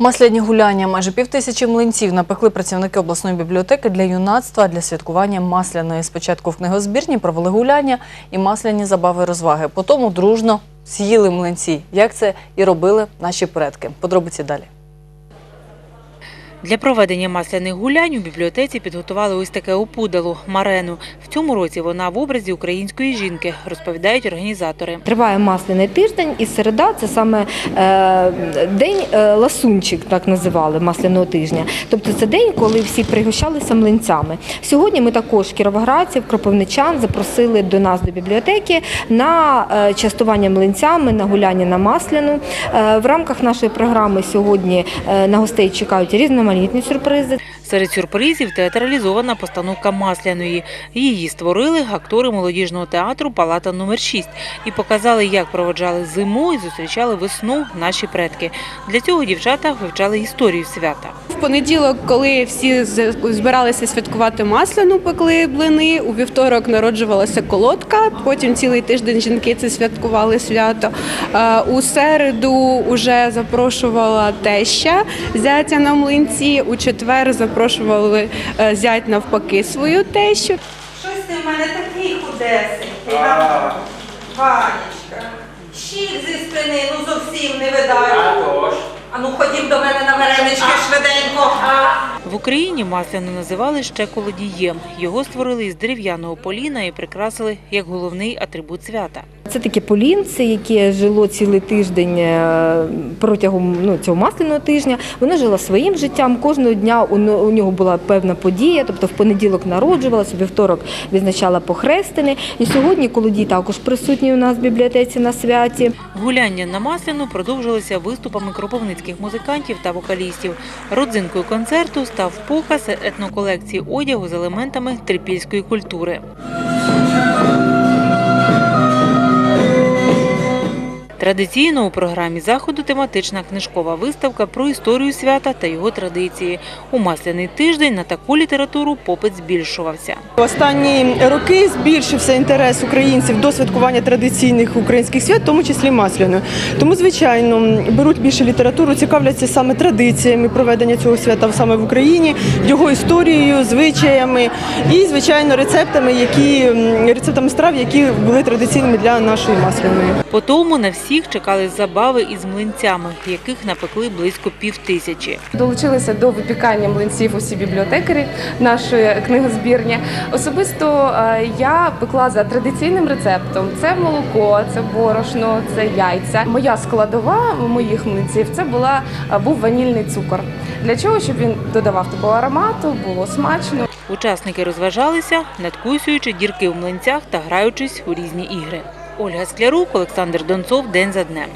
Масляні гуляння майже півтисячі млинців напекли працівники обласної бібліотеки для юнацтва для святкування масляної. Спочатку в книгозбірні провели гуляння і масляні забави розваги. Потім дружно з'їли млинці. Як це і робили наші предки. Подробиці далі. Для проведення масляних гулянь у бібліотеці підготували ось таке опудало – марену. В цьому році вона в образі української жінки, розповідають організатори. Триває масляний тиждень, і середа це саме е, день е, ласунчик, так називали масляного тижня. Тобто це день, коли всі пригощалися млинцями. Сьогодні ми також кіровоградців, кропивничан запросили до нас до бібліотеки на е, частування млинцями, на гуляння на масляну. В рамках нашої програми сьогодні на гостей чекають різноманітні сюрпризи. Серед сюрпризів – театралізована постановка масляної. Її створили актори молодіжного театру «Палата номер 6 і показали, як проводжали зиму і зустрічали весну наші предки. Для цього дівчата вивчали історію свята. Понеділок, коли всі збиралися святкувати масляну, пекли блини. У вівторок народжувалася колодка. Потім цілий тиждень жінки це святкували свято. Е, У середу вже запрошувала теща зятя на млинці. У четвер запрошували е, зять навпаки свою тещу. Щось ти в мене такий худесенький? Ванечка. Щік зі спини, ну зовсім не видаю. А ну ходім до мене на швиденько. В Україні масляну називали ще колодієм. Його створили із дерев'яного поліна і прикрасили як головний атрибут свята. Це таке полінце, яке жило цілий тиждень е, протягом ну, цього масляного тижня. Воно жило своїм життям. Кожного дня у нього була певна подія. Тобто в понеділок народжувалася, вівторок відзначала похрестини. І сьогодні колодій також присутній у нас в бібліотеці на святі. Гуляння на масляну продовжилося виступами кропивницьких музикантів та вокалістів. Родзинкою концерту став показ етноколекції одягу з елементами трипільської культури. Традиційно у програмі заходу тематична книжкова виставка про історію свята та його традиції. У масляний тиждень на таку літературу попит збільшувався. Останні роки збільшився інтерес українців до святкування традиційних українських свят, в тому числі масляної. Тому, звичайно, беруть більше літературу, цікавляться саме традиціями проведення цього свята саме в Україні, його історією, звичаями і, звичайно, рецептами, які рецептами страв, які були традиційними для нашої масляної. По тому на всіх чекали забави із млинцями, яких напекли близько півтисячі. Долучилися до випікання млинців усі бібліотекарі нашої книгозбірні. Особисто е, я пекла за традиційним рецептом: це молоко, це борошно, це яйця. Моя складова моїх млинців це була е, був ванільний цукор. Для чого? Щоб він додавав такого аромату, було смачно. Учасники розважалися, надкусюючи дірки в млинцях та граючись у різні ігри. Ольга Склярук, Олександр Донцов. День за днем.